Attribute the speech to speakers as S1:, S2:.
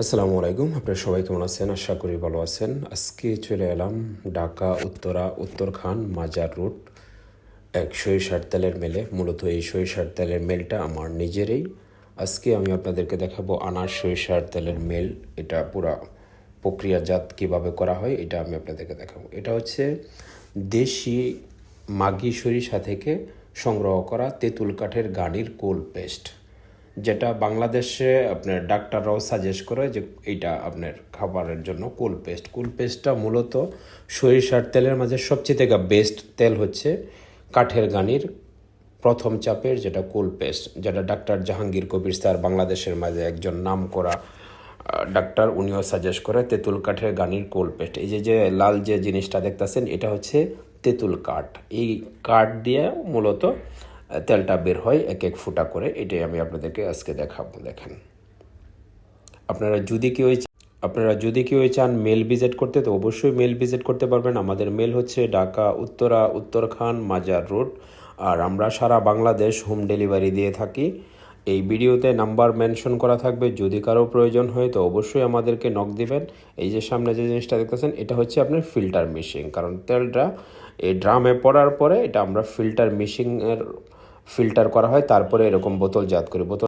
S1: আসসালামু আলাইকুম, আপনারা সবাই কেমন আছেন? আশা করি ভালো আছেন। আজকে চলে এলাম ঢাকা, উত্তরা, উত্তরখান, মাজার রুট, এক সরিষার তেলের মেলে। মূলত এই সরিষার তেলের মেলটা আমার নিজেরই। আজকে আমি আপনাদেরকে দেখাবো আনার সরিষার তেলের মেল। এটা পুরা প্রক্রিয়াজাত কীভাবে করা হয়, এটা আমি আপনাদেরকে দেখাবো। এটা হচ্ছে দেশি মাগি সরিষা থেকে সংগ্রহ করা তেঁতুল কাঠের গাড়ির কোল পেস্ট। যেটা বাংলাদেশে আপনার ডাক্তাররাও সাজেস্ট করে যে এইটা আপনার খাবারের জন্য কুল পেস্ট কুল পেস্টটা মূলত সরিষার তেলের মাঝে সবচেয়ে থেকে বেস্ট তেল হচ্ছে কাঠের গানির প্রথম চাপের যেটা কুল পেস্ট যেটা ডাক্তার জাহাঙ্গীর কবির স্যার বাংলাদেশের মাঝে একজন নাম করা ডাক্তার উনিও সাজেস্ট করে তেঁতুল কাঠের গানির কোল পেস্ট এই যে যে লাল যে জিনিসটা দেখতাছেন, এটা হচ্ছে তেঁতুল কাঠ। এই কাঠ দিয়ে মূলত তেলটা বের হয়, এক এক ফুটা করে। এটাই আমি আপনাদেরকে আজকে দেখাবো, দেখেন। আপনারা যদি কেউ আপনারা যদি কেউ চান মেল ভিজিট করতে, তো অবশ্যই মেল ভিজিট করতে পারবেন। আমাদের মেল হচ্ছে ঢাকা, উত্তরা উত্তরখান মাজার রোড। আর আমরা সারা বাংলাদেশ হোম ডেলিভারি দিয়ে থাকি। এই ভিডিওতে নাম্বার মেনশন করা থাকবে। যদি কারও প্রয়োজন হয়, তো অবশ্যই আমাদেরকে নক দিবেন। এই যে সামনে যে জিনিসটা দেখতেছেন, এটা হচ্ছে আপনার ফিল্টার মেশিন কারণ তেলটা এই ড্রামে পড়ার পরে, এটা আমরা ফিল্টার মেশিনের ফিল্টার করা হয় তারপরে এরকম বোতলজাত করি। বোতল